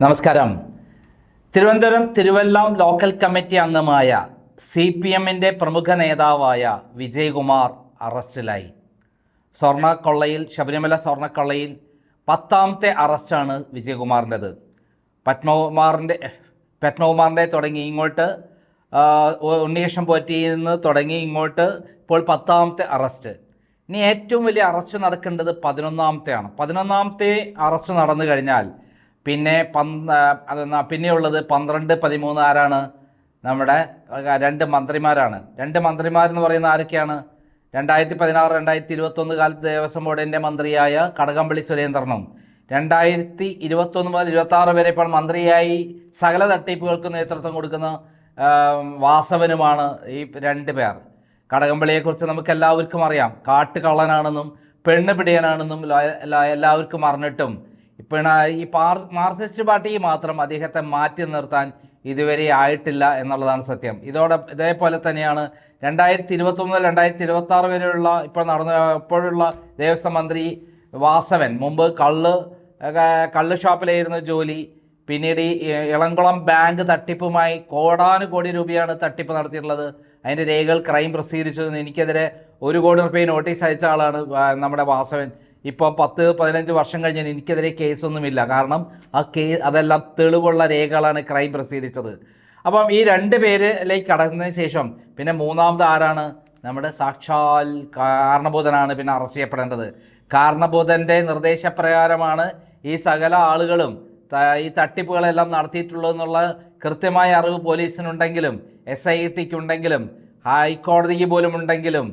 നമസ്കാരം. Thiruvananthapuram Thiruvallam local committee അംഗമായ C P എമ്മിന്റെ പ്രമുഖ നേതാവായ വിജയകുമാർ അറസ്റ്റിലായി. സ്വർണക്കൊള്ളയിൽ ശബരിമല സ്വർണക്കൊള്ളയിൽ പത്താമത്തെ അറസ്റ്റാണ് വിജയകുമാറിന്റെത്. പത്മകുമാറിന്റെ പത്മകുമാറിന്റെ തുടങ്ങി ഇങ്ങോട്ട് ഉണ്ണികൃഷ്ണൻ പോറ്റിയിൽ നിന്ന് തുടങ്ങി ഇങ്ങോട്ട് ഇപ്പോൾ പത്താമത്തെ അറസ്റ്റ്. ഇനി ഏറ്റവും വലിയ അറസ്റ്റ് നടക്കേണ്ടത് പതിനൊന്നാമത്തെയാണ്. പതിനൊന്നാമത്തെ അറസ്റ്റ് നടന്നു കഴിഞ്ഞാൽ പിന്നെ പന്ത് പിന്നെയുള്ളത് പന്ത്രണ്ട് പതിമൂന്ന് ആരാണ്? നമ്മുടെ രണ്ട് മന്ത്രിമാരാണ്. രണ്ട് മന്ത്രിമാരെന്ന് പറയുന്ന ആരൊക്കെയാണ്? രണ്ടായിരത്തി പതിനാറ് രണ്ടായിരത്തി ഇരുപത്തൊന്ന് കാലത്ത് ദേവസ്വം ബോർഡിന്റെ മന്ത്രിയായ കടകംപള്ളി സുരേന്ദ്രനും. രണ്ടായിരത്തി ഇരുപത്തൊന്ന് മുതൽ ഇരുപത്താറ് വരെ ഇപ്പോൾ മന്ത്രിയായി സകല തട്ടിപ്പുകൾക്ക് നേതൃത്വം കൊടുക്കുന്ന വാസവനുമാണ് ഈ രണ്ട് പേർ. കടകംപള്ളിയെക്കുറിച്ച് നമുക്ക് എല്ലാവർക്കും അറിയാം. കാട്ടുകള്ളനാണെന്നും പെണ്ണ് പിടിയനാണെന്നും എല്ലാവർക്കും അറിഞ്ഞിട്ടും ഇപ്പം ഈ പാർ മാർക്സിസ്റ്റ് പാർട്ടി മാത്രം അദ്ദേഹത്തെ മാറ്റി നിർത്താൻ ഇതുവരെ ആയിട്ടില്ല എന്നുള്ളതാണ് സത്യം. ഇതോടെ ഇതേപോലെ തന്നെയാണ് രണ്ടായിരത്തി ഇരുപത്തൊന്ന് രണ്ടായിരത്തി ഇരുപത്തി ആറ് വരെയുള്ള ഇപ്പോൾ നടന്ന ഇപ്പോഴുള്ള ദേവസ്വം മന്ത്രി വാസവൻ. മുമ്പ് കള്ള് കള്ള് ഷോപ്പിലായിരുന്നു ജോലി. പിന്നീട് ഈ ഇളംകുളം ബാങ്ക് തട്ടിപ്പുമായി കോടാനുകോടി രൂപയാണ് തട്ടിപ്പ് നടത്തിയിട്ടുള്ളത്. അതിന്റെ രേഖകൾ ക്രൈം പ്രസിദ്ധീകരിച്ചു എനിക്കെതിരെ ഒരു കോടി റുപ്യ നോട്ടീസ് അയച്ച ആളാണ് നമ്മുടെ വാസവൻ. ഇപ്പോൾ പത്ത് പതിനഞ്ച് വർഷം കഴിഞ്ഞാൽ എനിക്കെതിരെ കേസൊന്നുമില്ല. കാരണം ആ കേ അതെല്ലാം തെളിവുള്ള രേഖകളാണ് ക്രൈം പ്രസിദ്ധീകരിച്ചത്. അപ്പം ഈ രണ്ട് പേരിലേക്ക് കടന്നതിന് ശേഷം പിന്നെ മൂന്നാമത് ആരാണ്? നമ്മുടെ സാക്ഷാൽ കാരണബോധനാണ് പിന്നെ അറസ്റ്റ് ചെയ്യപ്പെടേണ്ടത്. കാരണബോധന്റെ നിർദ്ദേശപ്രകാരമാണ് ഈ സകല ആളുകളും ഈ തട്ടിപ്പുകളെല്ലാം നടത്തിയിട്ടുള്ളതെന്നുള്ള കൃത്യമായ അറിവ് പോലീസിനുണ്ടെങ്കിലും എസ് ഐ ടിക്കുണ്ടെങ്കിലും ഹൈക്കോടതിക്ക് പോലും ഉണ്ടെങ്കിലും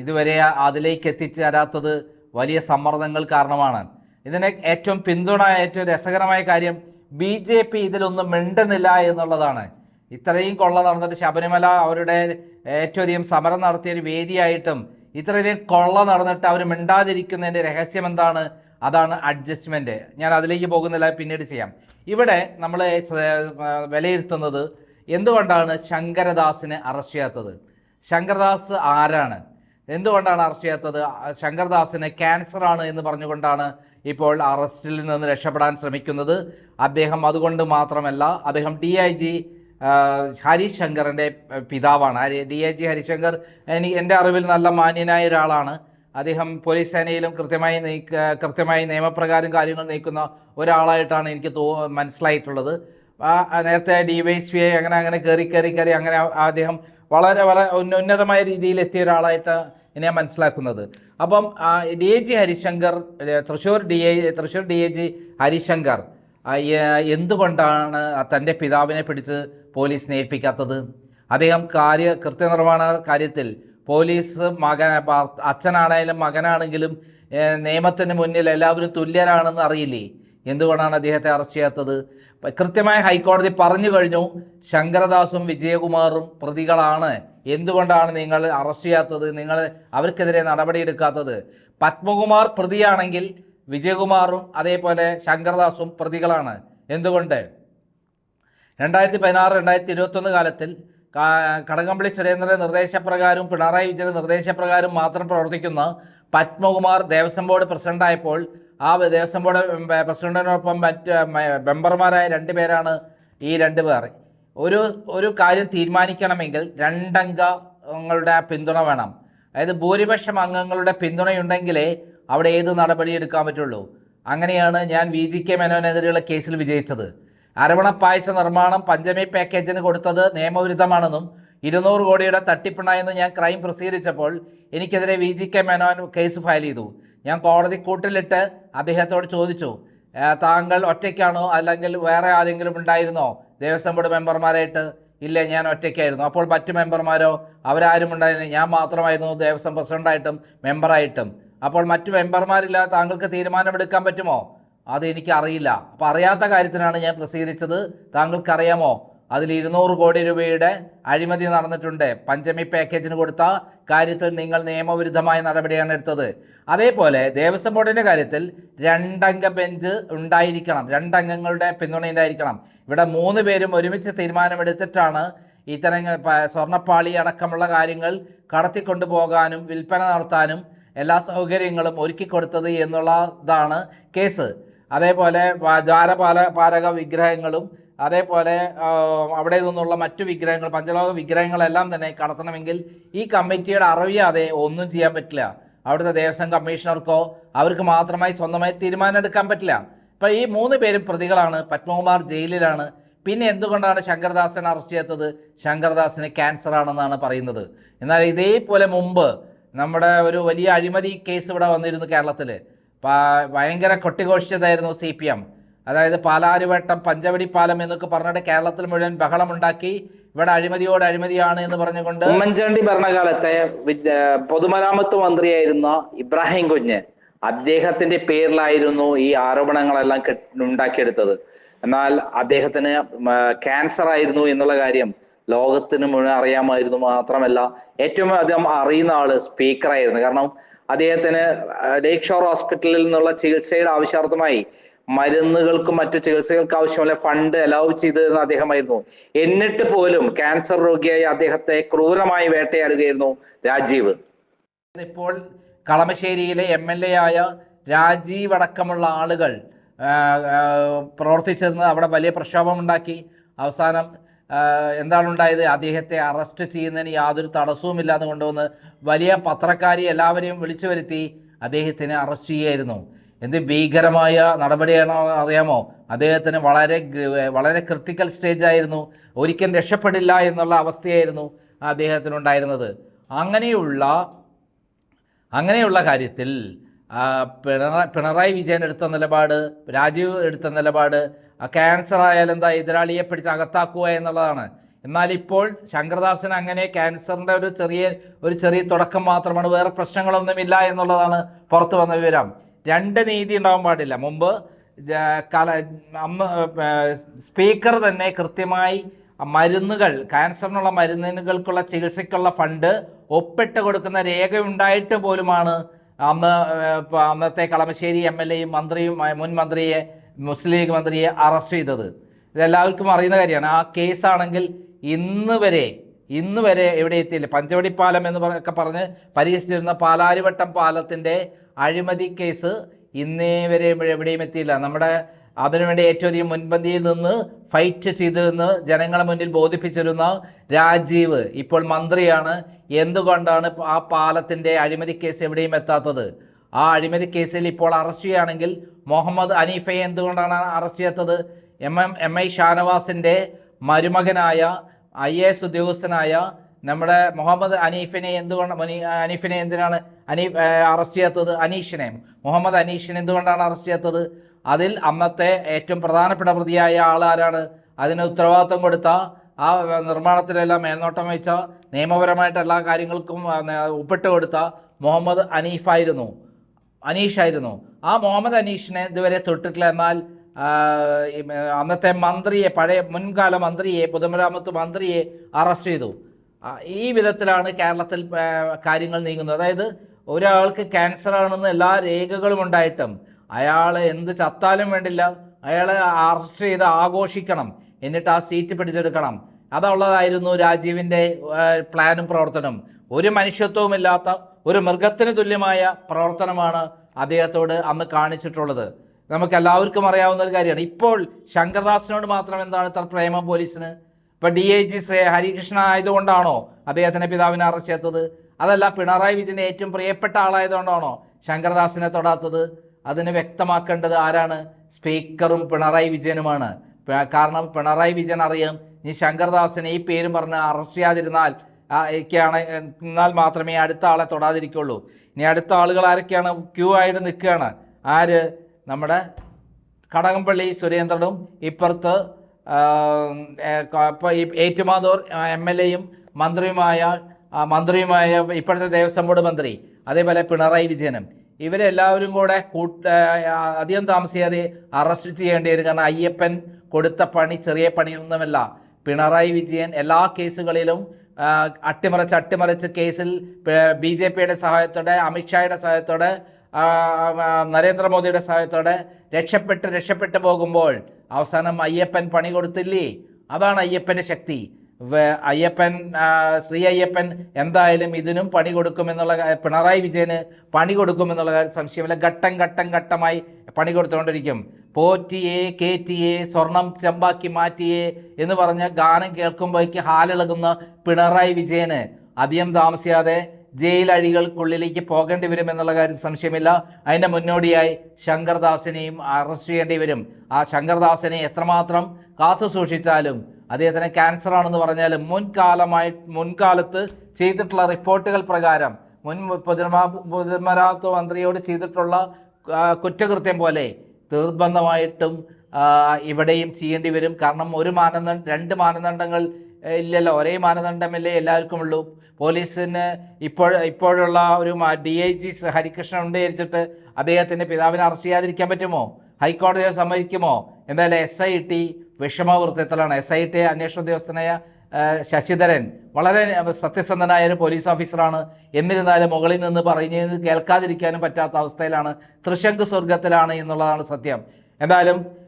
ഇതുവരെ അതിലേക്ക് എത്തിച്ചേരാത്തത് വലിയ സമ്മർദ്ദങ്ങൾ കാരണമാണ്. ഇതിനെ ഏറ്റവും പിന്തുണ ഏറ്റവും രസകരമായ കാര്യം ബി ജെ പി ഇതിലൊന്നും മിണ്ടുന്നില്ല എന്നുള്ളതാണ്. ഇത്രയും കൊള്ള നടന്നിട്ട് ശബരിമല അവരുടെ ഏറ്റവും അധികം സമരം നടത്തിയ ഒരു വേദിയായിട്ടും ഇത്രയധികം കൊള്ള നടന്നിട്ട് അവർ മിണ്ടാതിരിക്കുന്നതിന്റെ രഹസ്യം എന്താണ്? അതാണ് അഡ്ജസ്റ്റ്മെന്റ് ഞാൻ അതിലേക്ക് പോകുന്നില്ല പിന്നീട് ചെയ്യാം. ഇവിടെ നമ്മൾ വിലയിരുത്തുന്നത് എന്തുകൊണ്ടാണ് ശങ്കരദാസിനെ അറസ്റ്റ് ചെയ്യാത്തത്? ശങ്കരദാസ് ആരാണ്? എന്തുകൊണ്ടാണ് അറസ്റ്റ് ചെയ്യാത്തത്? ശങ്കർദാസിന് ക്യാൻസർ ആണ് എന്ന് പറഞ്ഞുകൊണ്ടാണ് ഇപ്പോൾ അറസ്റ്റിൽ നിന്ന് രക്ഷപ്പെടാൻ ശ്രമിക്കുന്നത്. അദ്ദേഹം അതുകൊണ്ട് മാത്രമല്ല അദ്ദേഹം ഡി ഐ ജി ഹരീഷ് ശങ്കറിന്റെ പിതാവാണ്. ഡി ഐ ജി ഹരിശങ്കർ എനിക്ക് എന്റെ അറിവിൽ നല്ല മാന്യനായ ഒരാളാണ്. അദ്ദേഹം പോലീസ് സേനയിലും കൃത്യമായി കൃത്യമായി നിയമപ്രകാരം കാര്യങ്ങൾ നീക്കുന്ന ഒരാളായിട്ടാണ് എനിക്ക് തോ മനസ്സിലായിട്ടുള്ളത്. നേരത്തെ ഡി വൈ എസ് പി അങ്ങനെ അങ്ങനെ കയറി കയറി കയറി അങ്ങനെ അദ്ദേഹം വളരെ വളരെ ഉന്നതമായ രീതിയിൽ എത്തിയ ഒരാളായിട്ട് ഞാൻ മനസ്സിലാക്കുന്നത്. അപ്പം D A G Harishankar Thrissur D A Thrissur D A G Harishankar എന്തുകൊണ്ടാണ് തന്റെ പിതാവിനെ പിടിച്ച് പോലീസിനെ ഏൽപ്പിക്കാത്തത്? അദ്ദേഹം കാര്യ കൃത്യനിർവഹണ കാര്യത്തിൽ പോലീസ് മകൻ അച്ഛനാണെങ്കിലും മകനാണെങ്കിലും നിയമത്തിന് മുന്നിൽ എല്ലാവരും തുല്യരാണെന്ന് അറിയില്ലേ? എന്തുകൊണ്ടാണ് അദ്ദേഹത്തെ അറസ്റ്റ് ചെയ്യാത്തത്? കൃത്യമായി ഹൈക്കോടതി പറഞ്ഞു കഴിഞ്ഞു ശങ്കരദാസും വിജയകുമാറും പ്രതികളാണ്. എന്തുകൊണ്ടാണ് നിങ്ങൾ അറസ്റ്റ് ചെയ്യാത്തത്? നിങ്ങൾ അവർക്കെതിരെ നടപടിയെടുക്കാത്തത്? പത്മകുമാർ പ്രതിയാണെങ്കിൽ വിജയകുമാറും അതേപോലെ ശങ്കരദാസും പ്രതികളാണ്. എന്തുകൊണ്ട്? രണ്ടായിരത്തി പതിനാറ് രണ്ടായിരത്തി ഇരുപത്തൊന്ന് കാലത്തിൽ കടകംപള്ളി സുരേന്ദ്രന്റെ നിർദ്ദേശപ്രകാരം പിണറായി വിജയന്റെ നിർദ്ദേശപ്രകാരം മാത്രം പ്രവർത്തിക്കുന്ന പത്മകുമാർ ദേവസ്വം ബോർഡ് പ്രസിഡന്റായപ്പോൾ ആ ദേവസ്വം ബോർഡ് പ്രസിഡന്റിനൊപ്പം മറ്റ് മെമ്പർമാരായ രണ്ട് പേരാണ് ഈ രണ്ട് പേർ. ഒരു ഒരു കാര്യം തീരുമാനിക്കണമെങ്കിൽ രണ്ടംഗങ്ങളുടെ പിന്തുണ വേണം. അതായത് ഭൂരിപക്ഷം അംഗങ്ങളുടെ പിന്തുണയുണ്ടെങ്കിലേ അവിടെ ഏത് നടപടി എടുക്കാൻ പറ്റുള്ളൂ. അങ്ങനെയാണ് ഞാൻ വി ജി കെ മേനോനെതിരെയുള്ള കേസിൽ വിജയിച്ചത്. അരവണ പായസ നിർമ്മാണം പഞ്ചമി പാക്കേജിന് കൊടുത്തത് നിയമവിരുദ്ധമാണെന്നും ഇരുന്നൂറ് കോടിയുടെ തട്ടിപ്പുണ്ടായെന്ന് ഞാൻ ക്രൈം പ്രസിദ്ധീകരിച്ചപ്പോൾ എനിക്കെതിരെ V G K Menon case file ചെയ്തു. ഞാൻ കോടതി കൂട്ടിലിട്ട് അദ്ദേഹത്തോട് ചോദിച്ചു താങ്കൾ ഒറ്റയ്ക്കാണോ അല്ലെങ്കിൽ വേറെ ആരെങ്കിലും ഉണ്ടായിരുന്നോ? ദേവസ്വം ബോർഡ് മെമ്പർമാരായിട്ട്? ഇല്ല ഞാൻ ഒറ്റയ്ക്കായിരുന്നു. അപ്പോൾ മറ്റു മെമ്പർമാരോ? അവരാരും ഉണ്ടായിരുന്നില്ല. ഞാൻ മാത്രമായിരുന്നു ദേവസ്വം പ്രസിഡന്റായിട്ടും മെമ്പറായിട്ടും. അപ്പോൾ മറ്റു മെമ്പർമാരില്ല. താങ്കൾക്ക് തീരുമാനമെടുക്കാൻ പറ്റുമോ? അത് എനിക്ക് അറിയില്ല അപ്പോൾ അറിയാത്ത കാര്യത്തിനാണ് ഞാൻ പ്രസിദ്ധീകരിച്ചത്. താങ്കൾക്കറിയാമോ? അതിൽ ഇരുന്നൂറ് കോടി രൂപയുടെ അഴിമതി നടന്നിട്ടുണ്ട്. പഞ്ചമി പാക്കേജിന് കൊടുത്ത കാര്യത്തിൽ നിങ്ങൾ നിയമവിരുദ്ധമായ നടപടിയാണ് എടുത്തത്. അതേപോലെ ദേവസ്വം ബോർഡിന്റെ കാര്യത്തിൽ രണ്ടംഗ ബെഞ്ച് ഉണ്ടായിരിക്കണം. രണ്ടംഗങ്ങളുടെ പിന്തുണയുണ്ടായിരിക്കണം. ഇവിടെ മൂന്ന് പേരും ഒരുമിച്ച് തീരുമാനമെടുത്തിട്ടാണ് ഇത്തരം സ്വർണപ്പാളി അടക്കമുള്ള കാര്യങ്ങൾ കടത്തിക്കൊണ്ടു പോകാനും വിൽപ്പന നടത്താനും എല്ലാ സൗകര്യങ്ങളും ഒരുക്കി കൊടുത്തത് എന്നുള്ളതാണ് കേസ്. അതേപോലെ ദ്വാരപാല പാലക വിഗ്രഹങ്ങളും അതേപോലെ അവിടെ നിന്നുള്ള മറ്റു വിഗ്രഹങ്ങൾ പഞ്ചലോക വിഗ്രഹങ്ങളെല്ലാം തന്നെ കടത്തണമെങ്കിൽ ഈ കമ്മിറ്റിയുടെ അറിയാതെ ഒന്നും ചെയ്യാൻ പറ്റില്ല. അവിടുത്തെ ദേവസ്വം കമ്മീഷണർക്കോ അവർക്ക് മാത്രമായി സ്വന്തമായി തീരുമാനം എടുക്കാൻ പറ്റില്ല. ഇപ്പം ഈ മൂന്ന് പേരും പ്രതികളാണ് പത്മകുമാർ ജയിലിലാണ്. പിന്നെ എന്തുകൊണ്ടാണ് ശങ്കർദാസനെ അറസ്റ്റ് ചെയ്തത് ശങ്കർദാസിന് ക്യാൻസർ ആണെന്നാണ് പറയുന്നത്. എന്നാൽ ഇതേപോലെ മുമ്പ് നമ്മുടെ ഒരു വലിയ അഴിമതി കേസ് ഇവിടെ വന്നിരുന്നു കേരളത്തിൽ ഭയങ്കര കൊട്ടിഘോഷിച്ചതായിരുന്നു സി പി എം. അതായത് പാലാരിവട്ടം പഞ്ചവടി പാലം എന്നൊക്കെ പറഞ്ഞിട്ട് കേരളത്തിൽ മുഴുവൻ ബഹളമുണ്ടാക്കി. ഇവിടെ അഴിമതിയോട് അഴിമതിയാണ് എന്ന് പറഞ്ഞുകൊണ്ട് ഉമ്മൻചാണ്ടി ഭരണകാലത്തെ പൊതുമരാമത്ത് മന്ത്രിയായിരുന്ന ഇബ്രാഹിം കുഞ്ഞ് അദ്ദേഹത്തിന്റെ പേരിലായിരുന്നു ഈ ആരോപണങ്ങളെല്ലാം ഉണ്ടാക്കിയെടുത്തത്. എന്നാൽ അദ്ദേഹത്തിന് ക്യാൻസർ ആയിരുന്നു എന്നുള്ള കാര്യം ലോകത്തിന് മുഴുവൻ അറിയാമായിരുന്നു മാത്രമല്ല ഏറ്റവും അധികം അറിയുന്ന ആൾ സ്പീക്കറായിരുന്നു കാരണം അദ്ദേഹത്തിന് ലേക്ക് ഷോർ ഹോസ്പിറ്റലിൽ നിന്നുള്ള ചികിത്സയുടെ ആവശ്യാർത്ഥമായി മരുന്നുകൾക്കും മറ്റു ചികിത്സകൾക്ക് ആവശ്യമുള്ള ഫണ്ട് അലൗ ചെയ്തിരുന്ന അദ്ദേഹമായിരുന്നു. എന്നിട്ട് പോലും ക്യാൻസർ രോഗിയായി അദ്ദേഹത്തെ ക്രൂരമായി വേട്ടയാടുകയായിരുന്നു രാജീവ്. ഇപ്പോൾ കളമശ്ശേരിയിലെ എം എൽ എ ആയ രാജീവ് അടക്കമുള്ള ആളുകൾ പ്രവർത്തിച്ചിരുന്നത് അവിടെ വലിയ പ്രക്ഷോഭമുണ്ടാക്കി. അവസാനം എന്താണുണ്ടായത്? അദ്ദേഹത്തെ അറസ്റ്റ് ചെയ്യുന്നതിന് യാതൊരു തടസ്സവുമില്ലാതെ കൊണ്ടുവന്ന് വലിയ പത്രക്കാരി എല്ലാവരെയും വിളിച്ചു വരുത്തി അദ്ദേഹത്തിനെ അറസ്റ്റ് ചെയ്യായിരുന്നു എന്ത് ഭീകരമായ നടപടിയാണോ അറിയാമോ? അദ്ദേഹത്തിന് വളരെ വളരെ ക്രിട്ടിക്കൽ സ്റ്റേജ് ആയിരുന്നു. ഒരിക്കലും രക്ഷപ്പെടില്ല എന്നുള്ള അവസ്ഥയായിരുന്നു അദ്ദേഹത്തിനുണ്ടായിരുന്നത്. അങ്ങനെയുള്ള അങ്ങനെയുള്ള കാര്യത്തിൽ പിണറായി പിണറായി വിജയൻ എടുത്ത നിലപാട് രാജീവ് എടുത്ത നിലപാട് ക്യാൻസർ ആയാലും എന്താ എതിരാളിയെ പിടിച്ച് അകത്താക്കുക എന്നുള്ളതാണ്. എന്നാൽ ഇപ്പോൾ ശങ്കർദാസിന് അങ്ങനെ ക്യാൻസറിന്റെ ഒരു ചെറിയ ഒരു ചെറിയ തുടക്കം മാത്രമാണ്. വേറെ പ്രശ്നങ്ങളൊന്നുമില്ല എന്നുള്ളതാണ് പുറത്തു വന്ന വിവരം. രണ്ട് നീതി ഉണ്ടാവാൻ പാടില്ല. മുമ്പ് കല അമ്മ സ്പീക്കർ തന്നെ കൃത്യമായി മരുന്നുകൾ ക്യാൻസറിനുള്ള മരുന്നുകൾക്കുള്ള ചികിത്സയ്ക്കുള്ള ഫണ്ട് ഒപ്പിട്ട് കൊടുക്കുന്ന രേഖ ഉണ്ടായിട്ട് പോലുമാണ് അന്ന് അന്നത്തെ കളമശ്ശേരി എം എൽ എയും മന്ത്രിയും മുൻ മന്ത്രിയെ മുസ്ലിം ലീഗ് മന്ത്രിയെ അറസ്റ്റ് ചെയ്തത്. ഇതെല്ലാവർക്കും അറിയുന്ന കാര്യമാണ്. ആ കേസാണെങ്കിൽ ഇന്ന് വരെ ഇന്ന് വരെ എവിടെ എത്തിയില്ല. പഞ്ചവടി പാലം എന്ന് ഒക്കെ പറഞ്ഞ് പരിഹസിച്ചിരുന്ന പാലാരിവട്ടം പാലത്തിന്റെ അഴിമതി കേസ് ഇന്നേ വരെ എവിടെയും എത്തിയില്ല. നമ്മുടെ അതിനുവേണ്ടി ഏറ്റവും അധികം മുൻപന്തിയിൽ നിന്ന് ഫൈറ്റ് ചെയ്തെന്ന് ജനങ്ങളെ മുന്നിൽ ബോധിപ്പിച്ചിരുന്ന രാജീവ് ഇപ്പോൾ മന്ത്രിയാണ്. എന്തുകൊണ്ടാണ് ആ പാലത്തിന്റെ അഴിമതി കേസ് എവിടെയും എത്താത്തത്? ആ അഴിമതി കേസിൽ ഇപ്പോൾ അറസ്റ്റ് ചെയ്യുകയാണെങ്കിൽ മുഹമ്മദ് അനീഫയെ എന്തുകൊണ്ടാണ് അറസ്റ്റ് ചെയ്യാത്തത്? എം എം എം ഐ ഷാനവാസിന്റെ മരുമകനായ ഐ എ എസ് ഉദ്യോഗസ്ഥനായ നമ്മുടെ മുഹമ്മദ് അനീഫിനെ എന്തുകൊണ്ട് അനീഫിനെ എന്തിനാണ് അനീ അറസ്റ്റ് ചെയ്യാത്തത്? അനീഷിനെ. മുഹമ്മദ് അനീഷിനെ എന്തുകൊണ്ടാണ് അറസ്റ്റ് ചെയ്യാത്തത്? അതിൽ അന്നത്തെ ഏറ്റവും പ്രധാനപ്പെട്ട പ്രതിയായ ആൾ ആരാണ്? അതിന് ഉത്തരവാദിത്വം കൊടുത്ത ആ നിർമ്മാണത്തിലെല്ലാം മേൽനോട്ടം വെച്ച നിയമപരമായിട്ട് എല്ലാ കാര്യങ്ങൾക്കും ഒപ്പിട്ട് കൊടുത്ത മുഹമ്മദ് അനീഫായിരുന്നു. അനീഷായിരുന്നു. ആ മുഹമ്മദ് അനീഷിനെ ഇതുവരെ തൊട്ടിട്ടില്ല. എന്നാൽ അന്നത്തെ മന്ത്രിയെ പഴയ മുൻകാല മന്ത്രിയെ പൊതുമരാമത്ത് മന്ത്രിയെ അറസ്റ്റ് ചെയ്തു. ഈ വിധത്തിലാണ് കേരളത്തിൽ കാര്യങ്ങൾ നീങ്ങുന്നത്. അതായത് ഒരാൾക്ക് ക്യാൻസർ ആണെന്ന് എല്ലാ രേഖകളും ഉണ്ടായിട്ടും അയാൾ എന്ത് ചത്താലും വേണ്ടില്ല. അയാളെ അറസ്റ്റ് ചെയ്ത് ആഘോഷിക്കണം. എന്നിട്ട് ആ സീറ്റ് പിടിച്ചെടുക്കണം. അതുള്ളതായിരുന്നു രാജീവിന്റെ പ്ലാനും പ്രവർത്തനം ഒരു മനുഷ്യത്വവുമില്ലാത്ത ഒരു മൃഗത്തിന് തുല്യമായ പ്രവർത്തനമാണ് അദ്ദേഹത്തോട് അന്ന് കാണിച്ചിട്ടുള്ളത്. നമുക്ക് എല്ലാവർക്കും അറിയാവുന്ന ഒരു കാര്യമാണ്. ഇപ്പോൾ ശങ്കർദാസിനോട് മാത്രം എന്താണ് ഇത്ര പ്രേമം പോലീസിന്? ഇപ്പൊ D I G Shri Harikrishna ആയതുകൊണ്ടാണോ അദ്ദേഹത്തിന്റെ പിതാവിനെ അറസ്റ്റ് ചെയ്തത് അതല്ല പിണറായി വിജയന്റെ ഏറ്റവും പ്രിയപ്പെട്ട ആളായതുകൊണ്ടാണോ ശങ്കർദാസിനെ തൊടാത്തത്? അതിന് വ്യക്തമാക്കേണ്ടത് ആരാണ്? സ്പീക്കറും പിണറായി വിജയനുമാണ്. കാരണം പിണറായി വിജയൻ അറിയാം ഈ ശങ്കർദാസിനെ ഈ പേരും പറഞ്ഞ് അറസ്റ്റ് ചെയ്യാതിരുന്നാൽ ഒക്കെയാണ് എന്നാൽ മാത്രമേ അടുത്ത ആളെ തൊടാതിരിക്കുള്ളൂ. ഇനി അടുത്ത ആളുകൾ ആരൊക്കെയാണ്? ക്യൂ ആയിട്ട് നിൽക്കുകയാണ്. ആര്? നമ്മുടെ കടകംപള്ളി സുരേന്ദ്രനും ഇപ്പുറത്ത് ഏറ്റുമാനൂർ എം എൽ എയും മന്ത്രിയുമായ മന്ത്രിയുമായ ഇപ്പോഴത്തെ ദേവസ്വം ബോർഡ് മന്ത്രി അതേപോലെ പിണറായി വിജയനും ഇവരെല്ലാവരും കൂടെ കൂട്ട അധികം താമസിയാതെ അറസ്റ്റ് ചെയ്യേണ്ടി വരും. കാരണം അയ്യപ്പൻ കൊടുത്ത പണി ചെറിയ പണിയൊന്നുമല്ല. പിണറായി വിജയൻ എല്ലാ കേസുകളിലും അട്ടിമറിച്ച് അട്ടിമറിച്ച് കേസിൽ ബി ജെ പിയുടെ സഹായത്തോടെ അമിത്ഷായുടെ സഹായത്തോടെ നരേന്ദ്രമോദിയുടെ സഹായത്തോടെ രക്ഷപ്പെട്ട് രക്ഷപ്പെട്ടു പോകുമ്പോൾ അവസാനം അയ്യപ്പൻ പണി കൊടുത്തില്ലേ? അതാണ് അയ്യപ്പന്റെ ശക്തി. അയ്യപ്പൻ ശ്രീ അയ്യപ്പൻ എന്തായാലും ഇതിനും പണി കൊടുക്കുമെന്നുള്ള പിണറായി വിജയന് പണി കൊടുക്കുമെന്നുള്ള കാര്യം സംശയമില്ല. ഘട്ടം ഘട്ടം ഘട്ടമായി പണി കൊടുത്തുകൊണ്ടിരിക്കും. പോറ്റിയെ കേറ്റിയെ സ്വർണം ചെമ്പാക്കി മാറ്റിയെ എന്ന് പറഞ്ഞ ഗാനം കേൾക്കുമ്പോഴേക്ക് ഹാലിളകുന്ന പിണറായി വിജയന് അധികം താമസിയാതെ ജയിലഴികൾക്കുള്ളിലേക്ക് പോകേണ്ടി വരും എന്നുള്ള കാര്യത്തിൽ സംശയമില്ല. അതിന്റെ മുന്നോടിയായി ശങ്കർദാസിനെയും അറസ്റ്റ് ചെയ്യേണ്ടി വരും. ആ ശങ്കർദാസിനെ എത്രമാത്രം കാത്തു സൂക്ഷിച്ചാലും അദ്ദേഹത്തിന് ക്യാൻസർ ആണെന്ന് പറഞ്ഞാലും മുൻകാലമായി മുൻകാലത്ത് ചെയ്തിട്ടുള്ള റിപ്പോർട്ടുകൾ പ്രകാരം മുൻ പൊതുമരാ പൊതുമരാമത്ത് മന്ത്രിയോട് ചെയ്തിട്ടുള്ള കുറ്റകൃത്യം പോലെ നിർബന്ധമായിട്ടും ഇവിടെയും ചെയ്യേണ്ടി വരും. കാരണം ഒരു മാനദണ്ഡ രണ്ട് മാനദണ്ഡങ്ങൾ ഇല്ലല്ലോ. ഒരേ മാനദണ്ഡമല്ലേ എല്ലാവർക്കും ഉള്ളൂ പോലീസിന് ഇപ്പോൾ ഇപ്പോഴുള്ള ഒരു ഡി ഐ ജി ഹരികൃഷ്ണൻ ഉണ്ട് വിചാരിച്ചിട്ട് അദ്ദേഹത്തിന്റെ പിതാവിനെ അറസ്റ്റ് ചെയ്യാതിരിക്കാൻ പറ്റുമോ? ഹൈക്കോടതിയെ സമ്മതിക്കുമോ? എന്തായാലും എസ് ഐ ടി വിഷമവൃത്തത്തിലാണ് എസ് ഐ ടി അന്വേഷണ ഉദ്യോഗസ്ഥനായ ശശിധരൻ വളരെ സത്യസന്ധനായ ഒരു പോലീസ് ഓഫീസറാണ്. എന്നിരുന്നാലും മുകളിൽ നിന്ന് പറഞ്ഞു കേൾക്കാതിരിക്കാനും പറ്റാത്ത അവസ്ഥയിലാണ്. തൃശങ്ക് സ്വർഗത്തിലാണ് എന്നുള്ളതാണ് സത്യം. എന്തായാലും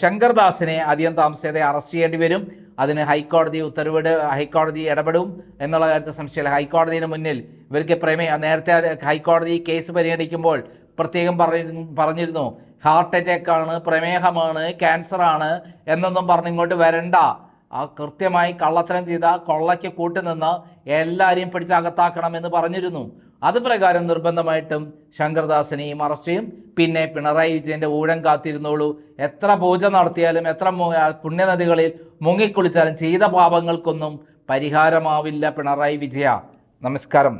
ശങ്കർദാസിനെ അധികം താമസിയാതെ അറസ്റ്റ് ചെയ്യേണ്ടി വരും. അതിന് ഹൈക്കോടതി ഉത്തരവിട് ഹൈക്കോടതി ഇടപെടും എന്നുള്ള കാര്യത്തിൽ സംശയമില്ല. ഹൈക്കോടതിന് മുന്നിൽ ഇവർക്ക് പ്രമേയം നേരത്തെ ഹൈക്കോടതി കേസ് പരിഗണിക്കുമ്പോൾ പ്രത്യേകം പറഞ്ഞിരുന്നു ഹാർട്ട് അറ്റാക്ക് ആണ് പ്രമേഹമാണ് ക്യാൻസറാണ് എന്നൊന്നും പറഞ്ഞ് ഇങ്ങോട്ട് വരണ്ട. ആ കൃത്യമായി കള്ളത്തരം ചെയ്ത കൊള്ളയ്ക്ക് കൂട്ടുനിന്ന് എല്ലാവരെയും പിടിച്ചകത്താക്കണം എന്ന് പറഞ്ഞിരുന്നു. അത് പ്രകാരം നിർബന്ധമായിട്ടും ശങ്കർദാസിനെയും അറസ്റ്റ് ചെയ്യും. പിന്നെ പിണറായി വിജയന്റെ ഊഴം കാത്തിരുന്നോളൂ. എത്ര പൂജ നടത്തിയാലും എത്ര പുണ്യനദികളിൽ മുങ്ങിക്കുളിച്ചാലും ചെയ്ത പാപങ്ങൾക്കൊന്നും പരിഹാരമാവില്ല പിണറായി വിജയ. നമസ്കാരം.